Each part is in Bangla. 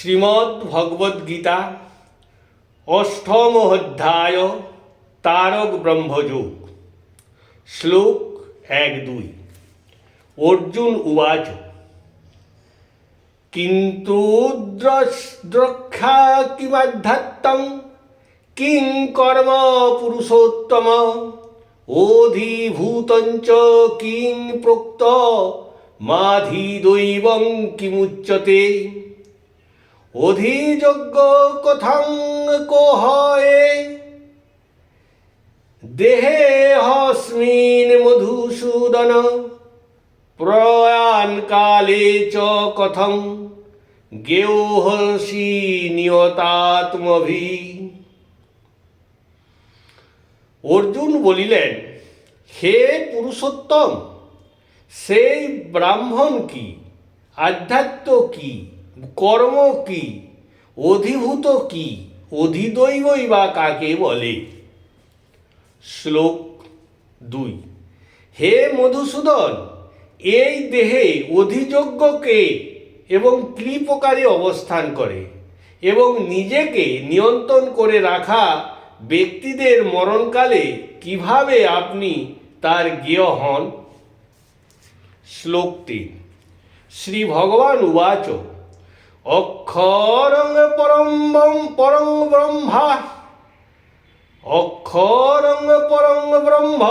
শ্রীমদ্ ভগবদ্গীতা অষ্টম অধ্যায় তারক ব্রহ্মযোগ, শ্লোক এক দুই। অর্জুন উবাচ, কিন্তু দ্রক্ষা কিমাধ্যাত্তম, কিং কর্ম পুরুষোত্তম, অধিভূতঞ্চ কিং প্রোক্ত মাধি দৈবং কিমুচ্যতে। অধিযোগ্য কথাং কোহয়ে দেহে হস্মিন মধুসূদন, প্রয়াণ কালে চ কথং গেহসি নিয়তাত্মভি। অর্জুন বলিলেন, হে পুরুষোত্তম, সেই ব্রাহ্মণ কি? আধ্যাত্ম কি? কর্ম কি? অধিভূত কি? অধিদৈবই বা কাকে বলে? শ্লোক দুই। হে মধুসূদন, এই দেহে অধিযোগ্যকে এবং কি অবস্থান করে? এবং নিজেকে নিয়ন্ত্রণ করে রাখা ব্যক্তিদের মরণকালে কীভাবে আপনি তার জ্ঞেয় হন? শ্লোক তিন। শ্রী ভগবান উবাচ অক্ষরং পরম পরং ব্রহ্মা। অক্ষরং পরং ব্রহ্ম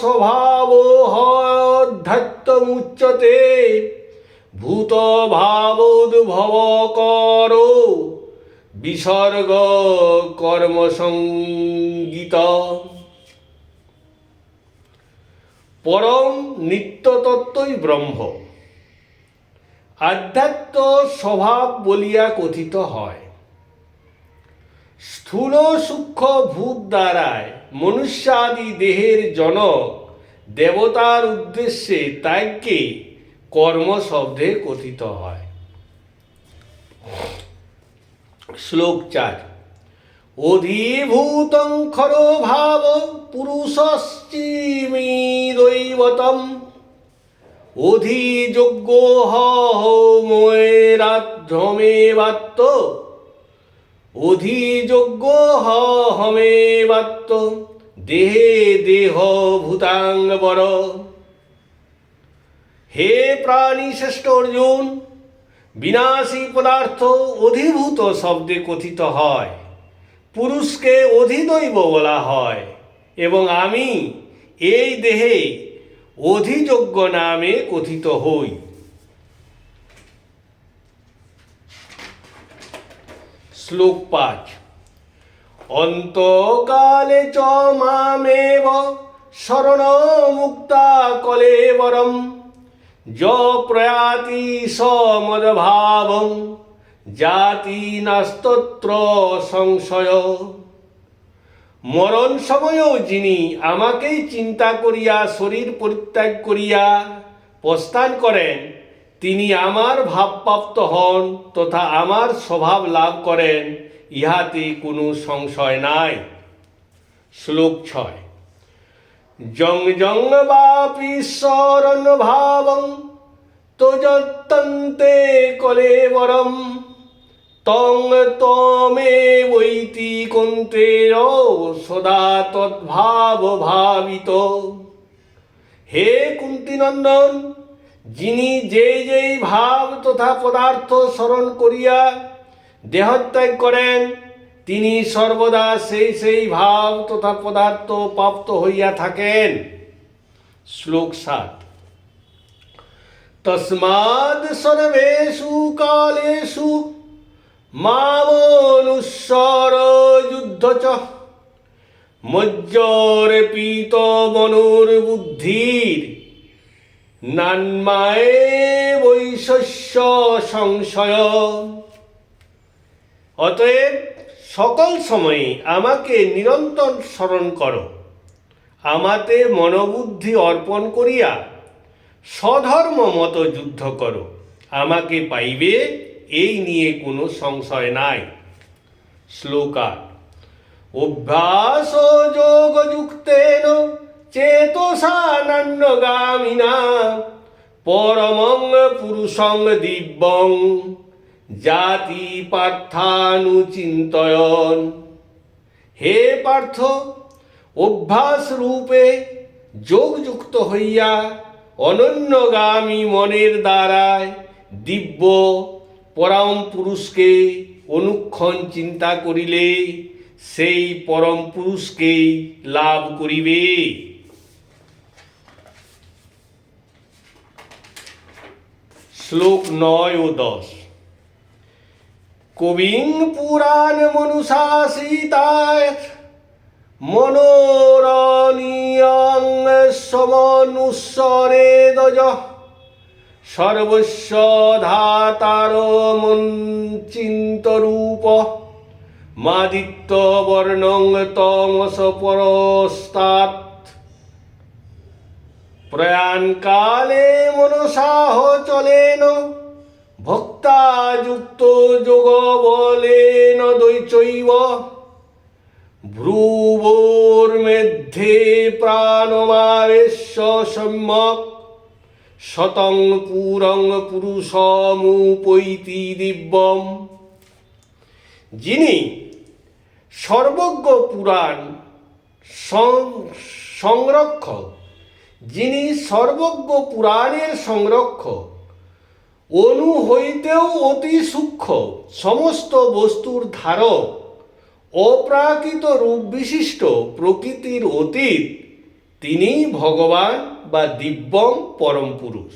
স্বভাবোহধ্যাত্তমুচ্যতে ভূত ভাবোদ্ভব করো বিসর্গ কর্মসঙ্গীত পরম নিত্যতত্ত্বই ব্রহ্ম। আধ্যাত্ম স্বভাব বলিয়া কথিত হয়। স্থূল সূক্ষ্ম ভূত দ্বারায় মনুষ্যাদি দেহের জনক দেবতার উদ্দেশ্যে তাইকে কর্ম শব্দে কথিত হয়। শ্লোক চার। অধিভূতং খরো ভাব পুরুষশ্চিমি দৈবতম। অধিযোগ্য হমেরাধ্রমেবাত্ম অধিযোগ্য হমেবাত্ম দেহে দেহ ভূতাঙ্গবর হে প্রাণী শ্রেষ্ঠ অর্জুন, বিনাশী পদার্থ অধিভূত শব্দে কথিত হয়। পুরুষকে অধিদৈব বলা হয় এবং আমি এই দেহে অধিযোগ্য নামে কথিত হই। শ্লোক পাঁচ। অন্তকালে চ মামেব শরণ মুক্তা কলেবরম য প্রয়াতি সমদভাবং জাতি নাস্তত্র সংশয়। মরণ সময়েও যিনি আমাকেই চিন্তা করিয়া, শরীর পরিত্যাগ করিয়া প্রস্থান করেন, তিনি আমার ভাবপ্রাপ্ত হন তথা আমার স্বভাব লাভ করেন, ইহাতে কোনো সংশয় নাই। শ্লোক ছয়। জং জং বাপি শরণ ভাবং তোজত্তন্তে কলেবরম তং তমে বৈতি কন্তের সদা তদ্ভাব ভাবিত হে কুন্তিনন্দন যিনি যেই যেই ভাব তথা পদার্থ স্মরণ করিয়া দেহত্যাগ করেন তিনি সর্বদা সেই সেই ভাব তথা পদার্থ প্রাপ্ত হইয়া থাকেন শ্লোক সাত তস্মাদ সর্বেষু কালেষু মামনুস্বর যুদ্ধ চ। মজ্জর্পিত মনুর্বুদ্ধির নান্মায়ে বৈশস্য সংশয়। অতএব সকল সময়ে আমাকে নিরন্তর স্মরণ করো। আমাতে মনোবুদ্ধি অর্পণ করিয়া স্বধর্ম মতো যুদ্ধ করো। আমাকে পাইবে এই নিয়ে কোনো সংশয় নাই। শ্লোকা, অভ্যাস যোগযুক্তেন চেতসা নান্যগামিনা পরমং পুরুষং দিব্যং জাতি পার্থানুচিন্তয়ন। হে পার্থ, অভ্যাস রূপে যোগযুক্ত হইয়া অনন্যগামী মনের দ্বারায় দিব্য পরম পুরুষকে অনুক্ষণ চিন্তা করিলে সেই পরম পুরুষকেই লাভ করিবে। শ্লোক নয় ও দশ। কবিং পুরাণ মনুশাসিতায় মনোরণীয়ং সমনুস্বরে দজ সর্বস্ব ধাতার মঞ্চিন্তরূপ। মাদিত্য বর্ণং তমস পরস্তাৎ প্রয়াণকালে মনসাহ চলেন। ভক্তাযুক্ত যোগ বলেন দৈচৈব ভ্রুবোর্মেধ্যে প্রাণমাবেশ সম্যক। শতং পুরং পুরুষমুপৈতি দিব্যম। যিনি সর্বজ্ঞ পুরাণ সংরক্ষক, যিনি সর্বজ্ঞ পুরাণের সংরক্ষক, অনু হইতেও অতি সূক্ষ্ম সমস্ত বস্তুর ধারক, অপ্রাকৃত রূপ বিশিষ্ট প্রকৃতির অতীত তিনি ভগবান বা দিব্যম পরম পুরুষ।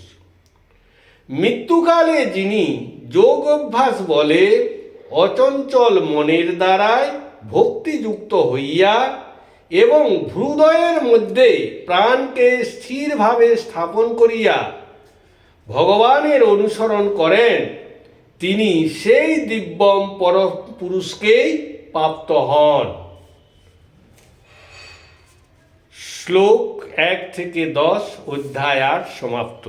মৃত্যুকালে যিনি যোগ অভ্যাস বলে অচঞ্চল মনের দ্বারায় ভক্তিযুক্ত হইয়া এবং হৃদয়ের মধ্যে প্রাণকে স্থিরভাবে স্থাপন করিয়া ভগবানের অনুসরণ করেন, তিনি সেই দিব্যম পর পুরুষকেই প্রাপ্ত হন। শ্লোক এক থেকে দশ অধ্যায় আট সমাপ্ত।